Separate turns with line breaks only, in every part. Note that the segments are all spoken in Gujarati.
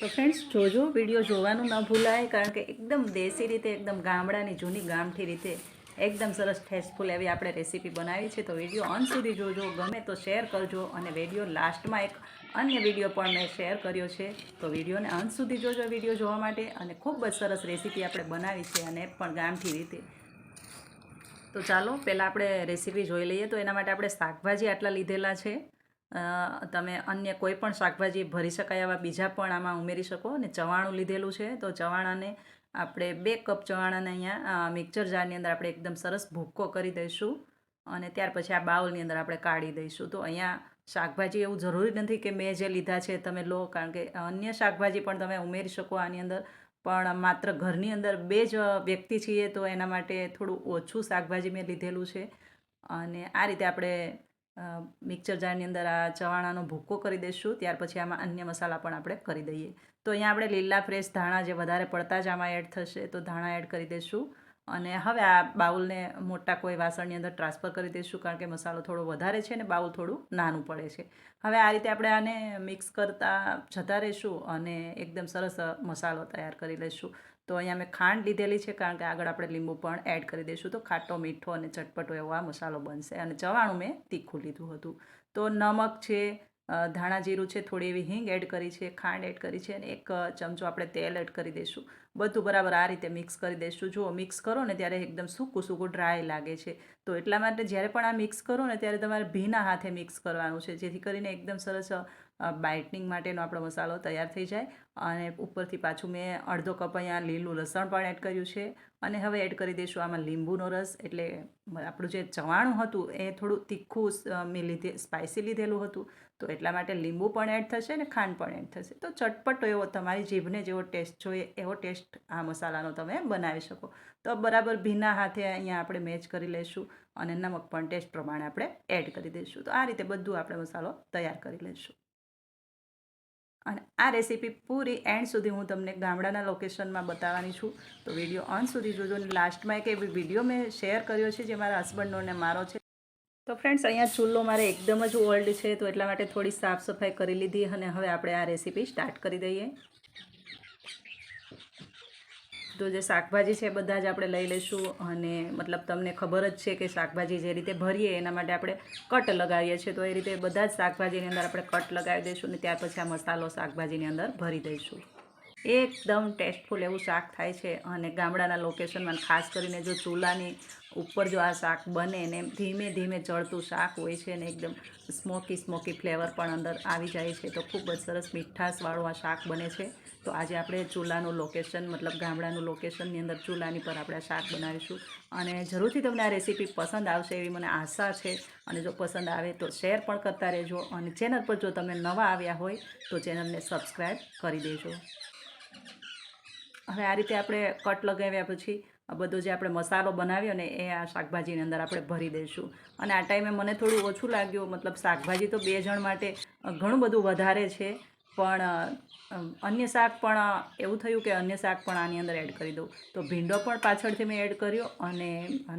તો ફ્રેન્ડ્સ જોજો વીડિયો જોવાનું ન ભૂલાય, કારણ કે એકદમ દેશી રીતે, એકદમ ગામડાની જૂની ગામઠી રીતે, એકદમ સરસ ટેસ્ટફુલ એવી આપણે રેસીપી બનાવી છે. તો વીડિયો અંત સુધી જોજો, ગમે તો શેર કરજો અને વીડિયો લાસ્ટમાં એક અન્ય વીડિયો પણ મેં શેર કર્યો છે. તો વિડીયોને અંત સુધી જોજો વીડિયો જોવા માટે અને ખૂબ જ સરસ રેસીપી આપણે બનાવી છે અને પણ ગામઠી રીતે. તો ચાલો, પહેલાં આપણે રેસીપી જોઈ લઈએ. તો એના માટે આપણે શાકભાજી આટલા લીધેલા છે. તમે અન્ય કોઈ પણ શાકભાજી ભરી શકાય એવા બીજા પણ આમાં ઉમેરી શકો અને ચવાણું લીધેલું છે. તો ચવાણાને આપણે બે કપ ચવાણાને અહીંયા મિક્સર જારની અંદર આપણે એકદમ સરસ ભૂક્કો કરી દઈશું અને ત્યાર પછી આ બાઉલની અંદર આપણે કાઢી દઈશું. તો અહીંયા શાકભાજી એવું જરૂરી નથી કે મેં જે લીધા છે તમે લો, કારણ કે અન્ય શાકભાજી પણ તમે ઉમેરી શકો આની અંદર. પણ માત્ર ઘરની અંદર બે જ વ્યક્તિ છીએ તો એના માટે થોડું ઓછું શાકભાજી મેં લીધેલું છે. અને આ રીતે આપણે મિક્સર જારની અંદર આ ચવાણાનો ભૂક્કો કરી દઈશું, ત્યાર પછી આમાં અન્ય મસાલા પણ આપણે કરી દઈએ. તો અહીંયા આપણે લીલા ફ્રેશ ધાણા જે વધારે પડતા જ આમાં એડ થશે તો ધાણા એડ કરી દઈશું. અને હવે આ બાઉલને મોટા કોઈ વાસણની અંદર ટ્રાન્સફર કરી દઈશું, કારણ કે મસાલો થોડો વધારે છે ને બાઉલ થોડું નાનું પડે છે. હવે આ રીતે આપણે આને મિક્સ કરતા જતા રહીશું અને એકદમ સરસ મસાલો તૈયાર કરી લઈશું. તો અહીંયા મેં ખાંડ લીધેલી છે કારણ કે આગળ આપણે લીંબુ પણ એડ કરી દઈશું. તો ખાટો, મીઠો અને ચટપટો એવો આ મસાલો બનશે. અને ચવાણું મેં તીખું લીધું હતું. તો નમક છે ધાણા જીરું છે, થોડી એવી હિંગ એડ કરી છે, ખાંડ એડ કરી છે અને એક ચમચો આપણે તેલ એડ કરી દઈશું. બધું બરાબર આ રીતે મિક્સ કરી દઈશું. જો મિક્સ કરો ને ત્યારે એકદમ સૂકું સૂકું ડ્રાય લાગે છે. તો એટલા માટે જ્યારે પણ આ મિક્સ કરો ને ત્યારે તમારે ભીના હાથે મિક્સ કરવાનું છે. જેથી કરીને એકદમ સરસ બાઇટનિંગ માટેનો આપણો મસાલો તૈયાર થઈ જાય અને ઉપરથી પાછું મેં અડધો કપ અહીંયા લીલું લસણ પણ એડ કર્યું છે અને હવે એડ કરી દઈશું આમાં લીંબુનો રસ એટલે આપણું જે ચવાણું હતું એ થોડું તીખું મેં લીધે, સ્પાઇસી લીધેલું હતું. તો એટલા માટે લીંબુ પણ એડ થશે અને ખાંડ પણ એડ થશે. તો ચટપટો એવો તમારી જીભને જેવો ટેસ્ટ જોઈએ, એવો ટેસ્ટ આ મસાલાનો તમે બનાવી શકો. તો બરાબર ભીના હાથે અહીંયા આપણે મેચ કરી લઈશું અને નમક પણ ટેસ્ટ પ્રમાણે આપણે એડ કરી દઈશું. તો આ રીતે બધું આપણે મસાલો તૈયાર કરી લઈશું. અને આ રેસીપી પૂરી એન્ડ સુધી હું તમને ગામડાના લોકેશનમાં બતાવવાની છું. તો વીડિયો અંત સુધી જોજો અને લાસ્ટમાં એક એવી વીડિયો મેં શેર કર્યો છે જે મારા હસબન્ડનો અને મારો છે. તો ફ્રેન્ડ્સ અહીંયા ચૂલો મારે એકદમ જ ઓલ્ડ છે, તો એટલા માટે થોડી સાફ સફાઈ કરી લીધી અને હવે આપણે આ રેસીપી સ્ટાર્ટ કરી દઈએ. તો જે શાકભાજી છે બધા જ આપણે લઈ લઈશું અને મતલબ તમને ખબર જ છે કે શાકભાજી જે રીતે ભરીએ એના માટે આપણે કટ લગાવીએ છીએ. તો એ રીતે બધા જ શાકભાજીની અંદર આપણે કટ લગાવી દઈશું અને ત્યાર પછી આ મસાલો શાકભાજીની અંદર ભરી દઈશું. એકદમ ટેસ્ટફુલ એવું શાક થાય છે અને ગામડાના લોકેશનમાં ખાસ કરીને જો ચૂલાની ઉપર જો આ શાક બને ને ધીમે ધીમે ચડતું શાક હોય છે ને એકદમ સ્મોકી સ્મોકી ફ્લેવર પણ અંદર આવી જાય છે, તો ખૂબ જ સરસ મીઠાશવાળું આ શાક બને છે. તો આજે આપણે ચૂલાનું લોકેશન મતલબ ગામડાનું લોકેશનની અંદર ચૂલાની પર આપણે શાક બનાવીશું. અને જરૂરથી તમને આ રેસીપી પસંદ આવશે એવી મને આશા છે. અને જો પસંદ આવે તો શેર પણ કરતા રહેજો. અને ચેનલ પર જો તમે નવા આવ્યા હોય તો ચેનલને સબસ્ક્રાઈબ કરી દેજો. હવે આ રીતે આપણે કટ લગાવ્યા પછી બધો જે આપણે મસાલો બનાવ્યો ને એ આ શાકભાજીની અંદર આપણે ભરી દઈશું. અને આ ટાઈમે મને થોડું ઓછું લાગ્યું, મતલબ શાકભાજી તો બે જણ માટે ઘણું બધું વધારે છે, પણ અન્ય શાક પણ એવું થયું કે અન્ય શાક પણ આની અંદર એડ કરી દઉં. તો ભીંડો પણ પાછળથી મેં એડ કર્યો અને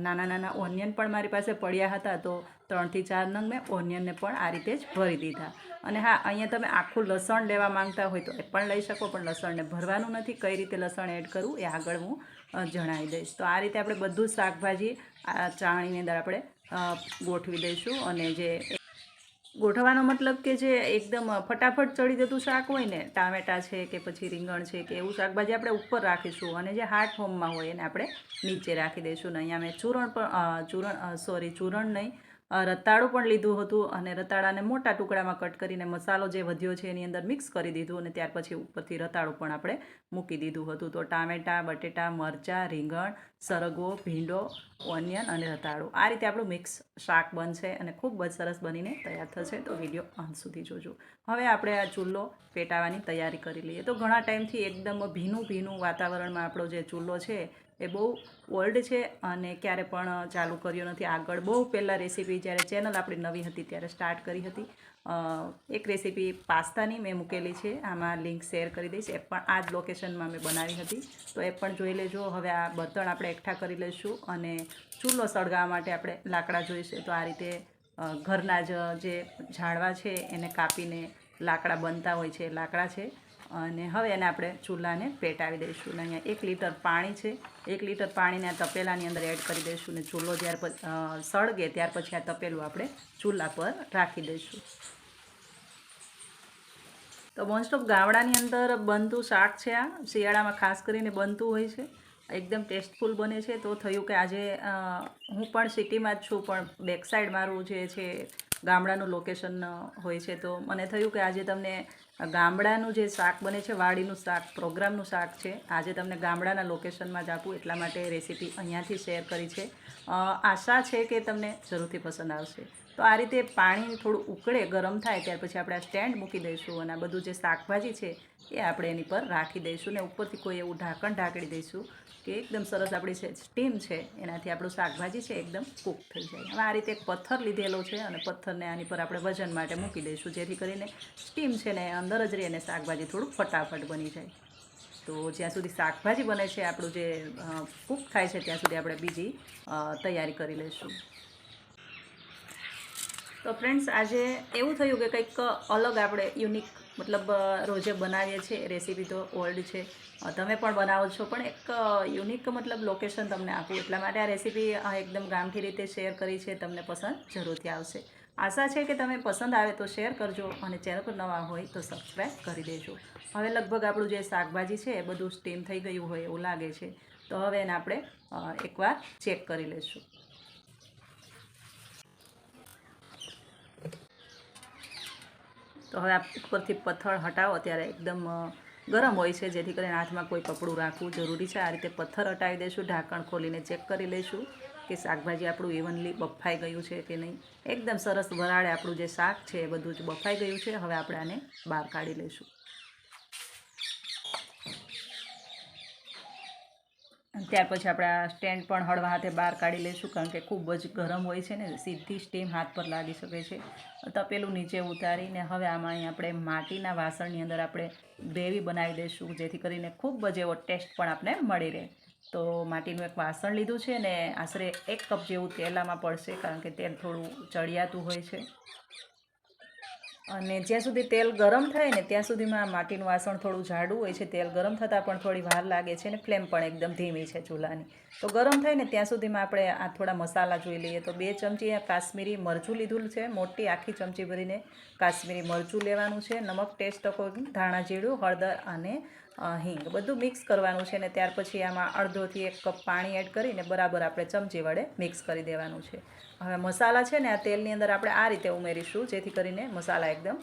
નાના નાના ઓનિયન પણ મારી પાસે પડ્યા હતા, તો ત્રણથી ચાર નંગ મેં ઓનિયનને પણ આ રીતે જ ભરી દીધા. અને હા, અહીંયા તમે આખું લસણ લેવા માંગતા હોય તો એ પણ લઈ શકો, પણ લસણને ભરવાનું નથી, કઈ રીતે લસણ એડ કરવું એ આગળ હું જણાવી દઈશ. તો આ રીતે આપણે બધું શાકભાજી આ ચાણીની અંદર આપણે ગોઠવી દઈશું અને જે ગોઠવવાનો મતલબ કે જે એકદમ ફટાફટ ચડી જતું શાક હોય ને, ટામેટાં છે કે પછી રીંગણ છે કે એવું શાકભાજી આપણે ઉપર રાખીશું અને જે હાર્ટ ફોર્મમાં હોય એને આપણે નીચે રાખી દઈશું. ને અહીંયા મેં ચૂરણ પણ ચૂરણ સોરી ચૂરણ નહીં રતાળું પણ લીધું હતું અને રતાળાને મોટા ટુકડામાં કટ કરીને મસાલો જે વધ્યો છે એની અંદર મિક્સ કરી દીધું અને ત્યાર પછી ઉપરથી રતાળું પણ આપણે મૂકી દીધું હતું. તો ટામેટાં, બટેટા, મરચાં, રીંગણ, સરગવો, ભીંડો, ઓનિયન અને રતાળું. આ રીતે આપણું મિક્સ શાક બનશે અને ખૂબ જ સરસ બનીને તૈયાર થશે. તો વીડિયો અંત સુધી જોજો. હવે આપણે આ ચૂલો પેટાવાની તૈયારી કરી લઈએ. તો ઘણા ટાઈમથી એકદમ ભીનું ભીનું વાતાવરણમાં આપણો જે ચૂલો છે એ બહુ ઓલ્ડ છે અને ક્યારે પણ ચાલુ કર્યો નથી. આગળ બહુ પહેલાં રેસીપી જ્યારે ચેનલ આપણી નવી હતી ત્યારે સ્ટાર્ટ કરી હતી. એક રેસીપી પાસ્તાની મેં મૂકેલી છે. આમાં લિંક શેર કરી દઈશ. એ પણ આ જ લોકેશનમાં મેં બનાવી હતી. તો એ પણ જોઈ લેજો. હવે આ બર્તણ આપણે એકઠા કરી લઈશું અને ચૂલો સળગાવવા માટે આપણે લાકડા જોઈશે. તો આ રીતે ઘરના જ જે ઝાડવા છે એને કાપીને લાકડા બનતા હોય છે. લાકડા છે. અને હવે એને આપણે ચૂલાને પેટાવી દઈશું. અને અહીંયા એક લીટર પાણી છે. એક લીટર પાણીને આ તપેલાની અંદર એડ કરી દઈશું ને ચૂલો ત્યાર પછી સળગે ત્યાર પછી આ તપેલું આપણે ચૂલા પર રાખી દઈશું. તો મોસ્ટ ઓફ ગામડાની અંદર બનતું શાક છે આ. શિયાળામાં ખાસ કરીને બનતું હોય છે. એકદમ ટેસ્ટફુલ બને છે. તો થયું કે આજે હું પણ સિટીમાં જ છું, પણ બેક સાઈડ મારું જે છે, ગામડાનું લોકેશન હોય છે. તો મને થયું કે આજે તમને ગામડાનું જે શાક બને છે, વાડીનું શાક, પ્રોગ્રામનું શાક છે, આજે તમને ગામડાના લોકેશનમાં જ આપું, એટલા માટે રેસીપી અહીંયાથી શેર કરી છે. આશા છે કે તમને જરૂરથી પસંદ આવશે. તો આ રીતે પાણી થોડું ઉકળે, ગરમ થાય, ત્યાર પછી આપણે આ સ્ટેન્ડ મૂકી દઈશું અને બધું જે શાકભાજી છે, એ આપણે એની પર રાખી દઈશું ને ઉપરથી કોઈ એવું ઢાંકણ ઢાંકડી દઈશું કે એકદમ સરસ આપણી સ્ટીમ છે, એનાથી આપણું શાકભાજી છે, એકદમ કૂક થઈ જાય. હવે આ રીતે એક પથ્થર લીધેલો છે અને પથ્થરને આની પર આપણે વજન માટે મૂકી દઈશું, જેથી કરીને સ્ટીમ છે ને અંદર જ રહી અને શાકભાજી થોડું ફટાફટ બની જાય. તો જ્યાં સુધી શાકભાજી બને છે, આપણું જે કૂક થાય છે, ત્યાં સુધી આપણે બીજી તૈયારી કરી લઈશું. તો ફ્રેન્ડ્સ આજે એવું થયું કે કંઈક અલગ આપણે યુનિક મતલબ રોજે બનાવીએ છીએ રેસીપી તો ઓલ્ડ છે. તમે પણ બનાવો છો, પણ એક યુનિક મતલબ લોકેશન તમને આપું. એટલા માટે આ રેસીપી એકદમ ગામઠી રીતે શેર કરી છે, તમને પસંદ જરૂરથી આવશે. આશા છે કે તમે પસંદ આવે તો શેર કરજો અને ચેનલ પર નવા હોય તો સબસ્ક્રાઈબ કરી દેજો. હવે લગભગ આપણું જે શાકભાજી છે, એ બધું સ્ટીમ થઈ ગયું હોય એવું લાગે છે. તો હવે એને આપણે એકવાર ચેક કરી લઈશું. તો હવે આ ઉપરથી પથ્થર હટાવો ત્યારે એકદમ ગરમ હોય છે, જેથી કરીને હાથમાં કોઈ કપડું રાખવું જરૂરી છે. આ રીતે પથ્થર હટાવી દઈશું, ઢાંકણ ખોલીને ચેક કરી લઈશું કે શાકભાજી આપણું ઇવનલી બફાઈ ગયું છે કે નહીં. એકદમ સરસ વરાળે આપણું જે શાક છે એ બધું જ બફાઈ ગયું છે. હવે આપણે આને બહાર કાઢી લઈશું. ત્યાર પછી આપણે આ સ્ટેન્ડ પણ હળવા હાથે બહાર કાઢી લઈશું, કારણ કે ખૂબ જ ગરમ હોય છે ને, સીધી સ્ટીમ હાથ પર લાગી શકે છે. તપેલું નીચે ઉતારીને હવે આમાં અહીં આપણે માટીના વાસણની અંદર આપણે ગ્રેવી બનાવી દઈશું, જેથી કરીને ખૂબ જ એવો ટેસ્ટ પણ આપણે મળી રહે. તો માટીનું એક વાસણ લીધું છે ને આશરે એક કપ જેવું તેલામાં પડશે, કારણ કે તેલ થોડું ચડિયાતું હોય છે. અને જ્યાં સુધી તેલ ગરમ થાય ને ત્યાં સુધીમાં માટીનું વાસણ થોડું જાડું હોય છે, તેલ ગરમ થતાં પણ થોડી વાર લાગે છે ને ફ્લેમ પણ એકદમ ધીમી છે ચૂલાની. તો ગરમ થાય ને ત્યાં સુધીમાં આપણે આ થોડા મસાલા જોઈ લઈએ તો બે ચમચી આ કાશ્મીરી મરચું લીધું છે, મોટી આખી ચમચી ભરીને કાશ્મીરી મરચું લેવાનું છે, નમક ટેસ્ટ અકોર્ડિંગ ધાણા જીરું, હળદર અને હિંગ બધું મિક્સ કરવાનું છે ને ત્યાર પછી આમાં અડધોથી એક કપ પાણી એડ કરીને બરાબર આપણે ચમચી વડે મિક્સ કરી દેવાનું છે. હવે મસાલા છે ને આ તેલની અંદર આપણે આ રીતે ઉમેરીશું, જેથી કરીને મસાલા એકદમ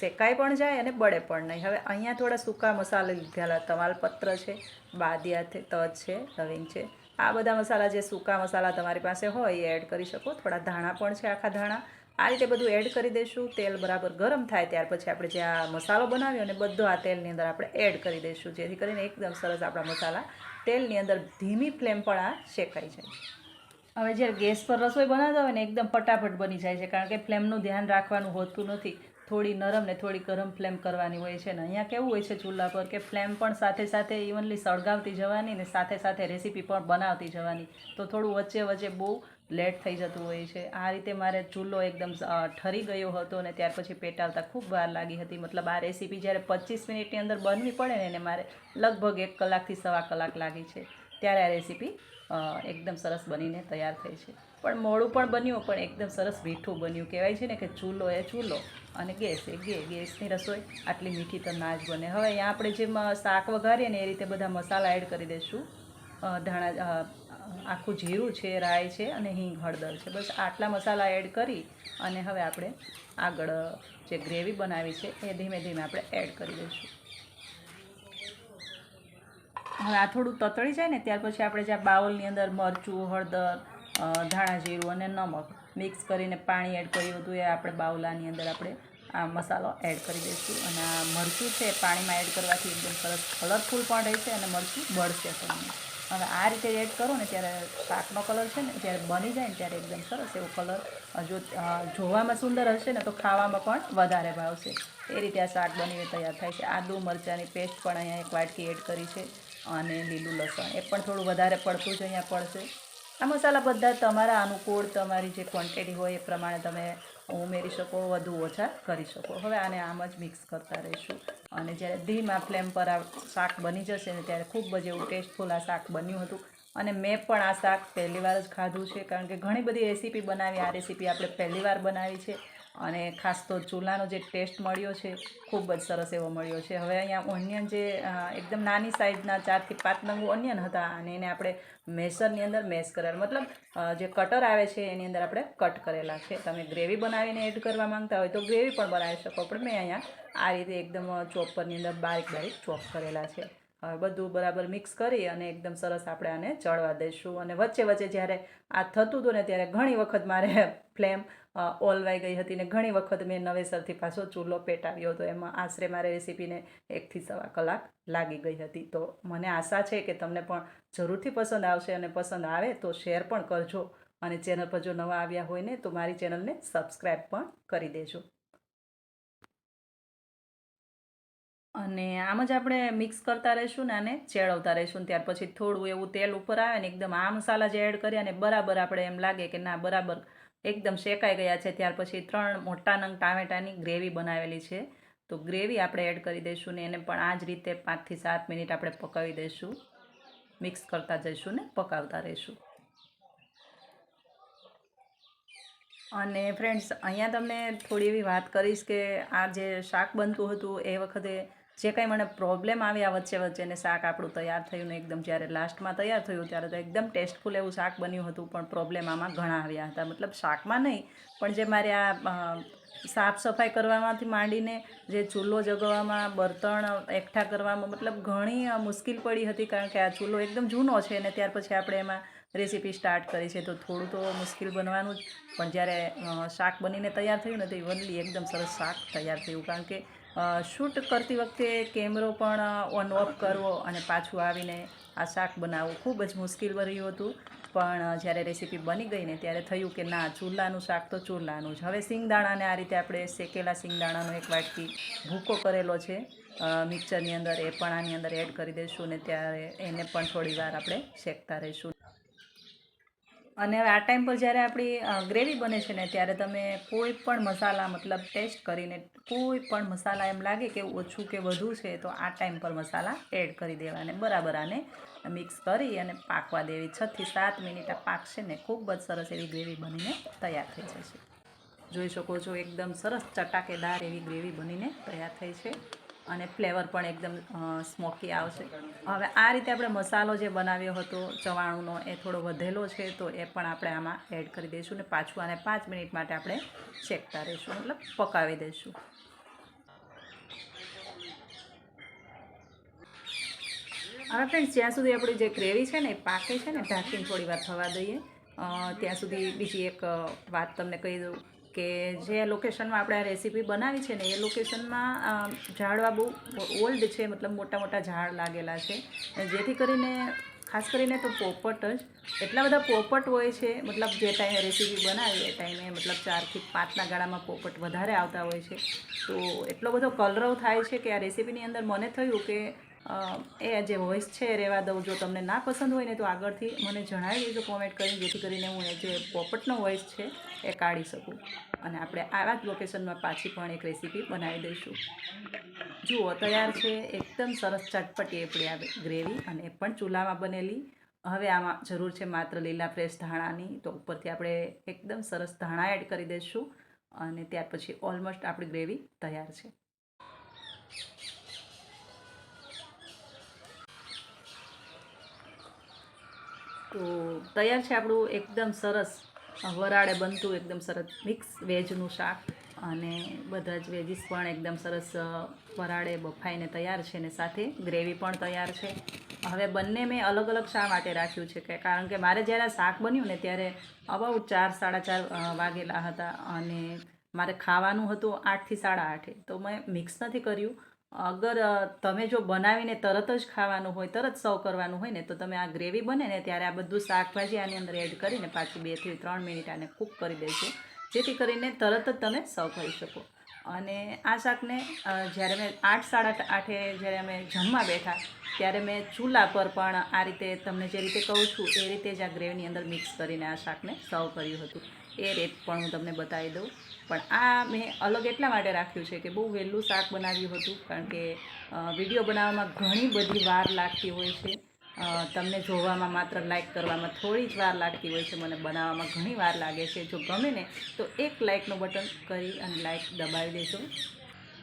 શેકાઈ પણ જાય અને બળે પણ નહીં. હવે અહીંયા થોડા સૂકા મસાલા લીધેલા, તમાલપત્ર છે, બાદિયા તજ છે, લવિંગ છે. આ બધા મસાલા જે સૂકા મસાલા તમારી પાસે હોય એ એડ કરી શકો. થોડા ધાણા પણ છે આખા ધાણા. આ રીતે બધું એડ કરી દઈશું. તેલ બરાબર ગરમ થાય ત્યાર પછી આપણે જે આ મસાલો બનાવ્યો ને બધો આ તેલની અંદર આપણે એડ કરી દઈશું. જેથી કરીને એકદમ સરસ આપણા મસાલા તેલની અંદર ધીમી ફ્લેમ પર આ શેકાઈ જાય. હવે જ્યારે ગેસ પર રસોઈ બનાવતા હોય ને એકદમ ફટાફટ બની જાય છે. કારણ કે ફ્લેમનું ધ્યાન રાખવાનું હોતું નથી. થોડી નરમ ને થોડી ગરમ ફ્લેમ કરવાની હોય છે ને અહીંયા કેવું હોય છે ચૂલા પર કે ફ્લેમ પણ સાથે સાથે ઇવનલી સળગાવતી જવાની ને સાથે સાથે રેસીપી પણ બનાવતી જવાની. તો થોડું વચ્ચે વચ્ચે બહુ લેટ થઈ જતું હોય છે. આ રીતે મારે ચૂલો એકદમ ઠરી ગયો હતો અને ત્યાર પછી પેટાવતા ખૂબ વાર લાગી હતી. મતલબ આ રેસીપી જ્યારે પચીસ મિનિટની અંદર બનવી પડે ને એને મારે લગભગ એક કલાકથી સવા કલાક લાગી છે. ત્યારે આ રેસીપી એકદમ સરસ બનીને તૈયાર થઈ છે. પણ મોડું પણ બન્યું, પણ એકદમ સરસ મીઠું બન્યું. કહેવાય છે ને કે ચૂલો એ ચૂલો અને ગેસ એ ગે ગેસની રસોઈ આટલી મીઠી તો ના જ બને. હવે અહીંયા આપણે જે શાક વઘારીએ ને એ રીતે બધા મસાલા એડ કરી દઈશું. ધાણા આખું જીરું છે રાય છે અને હિંગ, હળદર છે. બસ આટલા મસાલા એડ કરી અને હવે આપણે આગળ જે ગ્રેવી બનાવી છે એ ધીમે ધીમે આપણે એડ કરી દઈશું. હવે આ થોડું તતળી જાય ને ત્યાર પછી આપણે જે બાઉલની અંદર મરચું, હળદર ધાણા જીરું અને નમક મિક્સ કરીને પાણી એડ કર્યું હતું એ આપણે બાઉલાની અંદર આપણે આ મસાલો એડ કરી દઈશું. અને આ મરચું છે પાણીમાં એડ કરવાથી એકદમ સરસ કલરફુલ પણ રહેશે અને મરચું બળશે તમને હવે આ રીતે એડ કરો ને ત્યારે શાકનો કલર છે ને, જ્યારે બની જાય ને ત્યારે એકદમ સરસ એવો કલર જો જોવામાં સુંદર હશે ને તો ખાવામાં પણ વધારે ભાવશે એ રીતે આ શાક બનીને તૈયાર થાય છે. આદુ, મરચાંની પેસ્ટ પણ અહીંયા એક વાટકી એડ કરી છે અને લીલું લસણ. એ પણ થોડું વધારે પડતું જ અહીંયા પડશે. આ મસાલા બધા તમારા અનુકૂળ, તમારી જે ક્વોન્ટિટી હોય એ પ્રમાણે તમે ઉમેરી શકો, વધુ ઓછા કરી શકો. હવે આને આમ જ મિક્સ કરતા રહીશું. અને જ્યારે ધીમા ફ્લેમ પર આ શાક બની જશે ને ત્યારે ખૂબ જ એવું ટેસ્ટફુલ આ શાક બન્યું હતું. અને મેં પણ આ શાક પહેલી વાર જ ખાધું છે, કારણ કે ઘણી બધી રેસીપી બનાવી. આ રેસીપી આપણે પહેલી વાર બનાવી છે. અને ખાસ તો ચૂલાનો જે ટેસ્ટ મળ્યો છે, ખૂબ જ સરસ એવો મળ્યો છે. હવે અહીંયા ઓનિયન જે એકદમ નાની સાઇઝના ચારથી પાંચ નંગુ ઓનિયન હતા અને એને આપણે મેસરની અંદર મેસ કરેલા, મતલબ જે કટર આવે છે એની અંદર આપણે કટ કરેલા છે. તમે ગ્રેવી બનાવીને એડ કરવા માંગતા હોય તો ગ્રેવી પણ બનાવી શકો, પણ મેં અહીંયા આ રીતે એકદમ ચોપરની અંદર બારીક બારીક ચોપ કરેલા છે. હવે બધું બરાબર મિક્સ કરી અને એકદમ સરસ આપણે આને ચડવા દઈશું. અને વચ્ચે વચ્ચે જ્યારે આ થતું હતું ને ત્યારે ઘણી વખત મારે ફ્લેમ ઓલવાઈ ગઈ હતી ને ઘણી વખત મેં નવેસરથી પાછો ચૂલો પેટાવ્યો હતો. એમાં આશરે મારે રેસીપીને એકથી સવા કલાક લાગી ગઈ હતી. તો મને આશા છે કે તમને પણ જરૂરથી પસંદ આવશે અને પસંદ આવે તો શેર પણ કરજો. અને ચેનલ પર જો નવા આવ્યા હોય ને તો મારી ચેનલને સબસ્ક્રાઈબ પણ કરી દેજો. અને આમ જ આપણે મિક્સ કરતા રહીશું ને આને ચેળવતા રહીશું ત્યાર પછી થોડું એવું તેલ ઉપર આવે ને એકદમ આ મસાલા જે એડ કર્યા ને બરાબર આપણે એમ લાગે કે ના, બરાબર એકદમ શેકાઈ ગયા છે. ત્યાર પછી ત્રણ મોટા નંગ ટામેટાની ગ્રેવી બનાવેલી છે. તો ગ્રેવી આપણે એડ કરી દઈશું ને એને પણ આ જ રીતે પાંચથી સાત મિનિટ આપણે પકાવી દઈશું. મિક્સ કરતા જઈશું ને પકાવતા રહીશું. અને ફ્રેન્ડ્સ અહીંયા તમને થોડી એવી વાત કરીશ કે આ જે શાક બનતું હતું એ વખતે જે કાંઈ મને પ્રોબ્લેમ આવ્યા વચ્ચે વચ્ચે ને શાક આપણું તૈયાર થયું ને એકદમ જ્યારે લાસ્ટમાં તૈયાર થયું ત્યારે તો એકદમ ટેસ્ટફુલ એવું શાક બન્યું હતું, પણ પ્રોબ્લેમ આમાં ઘણા આવ્યા હતા. મતલબ શાકમાં નહીં, પણ જે મારે આ સાફ સફાઈ કરવામાંથી માંડીને જે ચૂલો જગવામાં, બર્તણ એકઠા કરવામાં મતલબ ઘણી મુશ્કેલ પડી હતી, કારણ કે આ ચૂલો એકદમ જૂનો છે ને ત્યાર પછી આપણે એમાં રેસીપી સ્ટાર્ટ કરી છે. તો થોડું તો મુશ્કેલ બનવાનું જ, પણ જ્યારે શાક બનીને તૈયાર થયું ને તો એ વનલી એકદમ સરસ શાક તૈયાર થયું. કારણ કે શૂટ કરતી વખતે કેમેરો પણ ઓન ઓફ કરવો અને પાછું આવીને આ શાક બનાવવું ખૂબ જ મુશ્કેલ રહ્યું હતું. પણ જ્યારે રેસીપી બની ગઈ ને ત્યારે થયું કે ના, ચૂલાનું શાક તો ચૂલાનું જ. હવે સિંગદાણાને આ રીતે આપણે શેકેલા સિંગદાણાનો એક વાટકી ભૂકો કરેલો છે. મિક્સરની અંદર એ પણ આની અંદર એડ કરી દઈશું ને ત્યારે એને પણ થોડી વાર આપણે શેકતા રહીશું. અને આ ટાઈમ પર જ્યારે આપણી ગ્રેવી બને છે ને, ત્યારે તમે કોઈ પણ મસાલા મતલબ ટેસ્ટ કરીને કોઈ પણ મસાલા એમ લાગે કે ઓછું કે વધુ છે, તો આ ટાઈમ પર મસાલા એડ કરી દેવાને બરાબર આને મિક્સ કરી અને પાકવા દેવી. છથી સાત મિનિટ આ પાકશે ને, ખૂબ જ સરસ એવી ગ્રેવી બનીને તૈયાર થઈ જશે. જોઈ શકો છો, એકદમ સરસ ચટાકેદાર એવી ગ્રેવી બનીને તૈયાર થઈ છે. અને ફ્લેવર પણ એકદમ સ્મોકી આવશે. હવે આ રીતે આપણે મસાલો જે બનાવ્યો હતો, ચવાણુંનો, એ થોડો વધેલો છે, તો એ પણ આપણે આમાં એડ કરી દઈશું ને પાછું આને પાંચ મિનિટ માટે આપણે શેકતા રહીશું મતલબ પકાવી દઈશું. હવે ફ્રેન્ડ્સ જ્યાં સુધી આપણી જે ગ્રેવી છે ને પાકે છે ને, ઢાંકીને થોડી વાર થવા દઈએ. ત્યાં સુધી બીજી એક વાત તમને કહી દઉં. કે જે લોકેશનમાં આપણે આ રેસીપી બનાવી છે ને, એ લોકેશનમાં ઝાડવા બહુ ઓલ્ડ છે, મતલબ મોટા મોટા ઝાડ લાગેલા છે. જેથી કરીને, ખાસ કરીને તો પોપટ જ, એટલા બધા પોપટ હોય છે, મતલબ જે ટાઈમે રેસીપી બનાવી, એ ટાઈમે મતલબ ચારથી પાંચના ગાળામાં પોપટ વધારે આવતા હોય છે. તો એટલો બધો કલરવ થાય છે કે આ રેસીપીની અંદર મને થયું કે એ જે વોઇસ છે રહેવા દઉં, જો તમને ના પસંદ હોય ને, તો આગળથી મને જણાવી દેજો કોમેન્ટ કરીને, જેથી કરીને હું એ જે પોપટનો વોઇસ છે, એ કાઢી શકું. અને આપણે આવા જ લોકેશનમાં પાછી પણ એક રેસીપી બનાવી દઈશું. જુઓ, તૈયાર છે, એકદમ સરસ ચટપટી આપણી આવે ગ્રેવી અને એ પણ ચૂલામાં બનેલી. હવે આમાં જરૂર છે માત્ર લીલા ફ્રેશ ધાણાની, તો ઉપરથી આપણે એકદમ સરસ ધાણા એડ કરી દઈશું અને ત્યાર પછી ઓલમોસ્ટ આપણી ગ્રેવી તૈયાર છે. તો તૈયાર છે આપણું એકદમ સરસ વરાળે બનતું એકદમ સરસ મિક્સ વેજનું શાક અને બધા જ વેજીસ પણ એકદમ સરસ વરાળે બફાઈને તૈયાર છે ને સાથે ગ્રેવી પણ તૈયાર છે. હવે બંને મેં અલગ અલગ શા માટે રાખ્યું છે કે કારણ કે મારે જ્યારે શાક બન્યું ને ત્યારે અબાઉટ ચાર, સાડા ચાર વાગેલા હતા અને મારે ખાવાનું હતું આઠથી સાડા આઠે. તો મેં મિક્સ નથી કર્યું. અગર તમે જો બનાવીને તરત જ ખાવાનું હોય, તરત સર્વ કરવાનું હોય ને, તો તમે આ ગ્રેવી બને ને, ત્યારે આ બધું શાકભાજી આની અંદર એડ કરીને પાછી બેથી ત્રણ મિનિટ આને કૂક કરી દેજો. જેથી કરીને તરત જ તમે સર્વ કરી શકો. અને આ શાકને જ્યારે મેં આઠ સાડા આઠે જ્યારે અમે જમવા બેઠા, ત્યારે મેં ચૂલા પર પણ આ રીતે તમને જે રીતે કહું છું, એ રીતે જ આ ગ્રેવીની અંદર મિક્સ કરીને આ શાકને સર્વ કર્યું હતું. એ રેટ પણ હું તમને બતાવી દઉં. પણ આ મેં અલગ એટલા માટે રાખ્યું છે કે બહુ વહેલું શાક બનાવ્યું હતું, કારણ કે વીડિયો બનાવવામાં ઘણી બધી વાર લાગતી હોય છે. તમને જોવામાં માત્ર લાઇક કરવામાં થોડી જ વાર લાગતી હોય છે, મને બનાવવામાં ઘણી વાર લાગે છે. જો ગમે ને, તો એક લાઇકનું બટન કરી અને લાઇક દબાવી દેજો.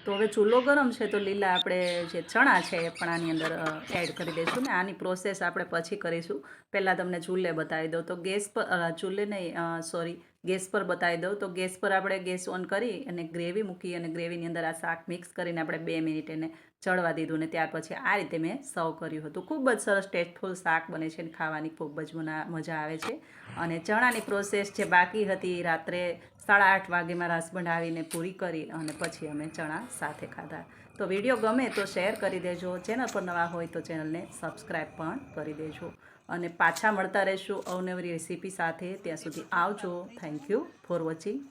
તો હવે ચૂલો ગરમ છે, તો લીલા આપણે જે ચણા છે એ પણ આની અંદર એડ કરી દઈશું ને આની પ્રોસેસ આપણે પછી કરીશું. પહેલાં તમને ચૂલે બતાવી દઉં. તો ગેસ પર ચૂલે નહીં સોરી ગેસ પર બતાવી દઉં. તો ગેસ પર આપણે ગેસ ઓન કરી અને ગ્રેવી મૂકી અને ગ્રેવીની અંદર આ શાક મિક્સ કરીને આપણે બે મિનિટ એને ચડવા દીધું ને ત્યાર પછી આ રીતે મેં સર્વ કર્યું હતું. ખૂબ જ સરસ ટેસ્ટફુલ શાક બને છે અને ખાવાની ખૂબ જ મજા આવે છે. અને ચણાની પ્રોસેસ જે બાકી હતી રાત્રે સાડા આઠ વાગે મારા હસબન્ડ આવીને પૂરી કરી અને પછી અમે ચણા સાથે ખાધા. તો વીડિયો ગમે તો શેર કરી દેજો. ચેનલ પર નવા હોય તો ચેનલને સબસ્ક્રાઈબ પણ કરી દેજો. અને પાછા મળતા રહેશું અવનવી રેસીપી સાથે. ત્યાં સુધી આવજો. Thank you for watching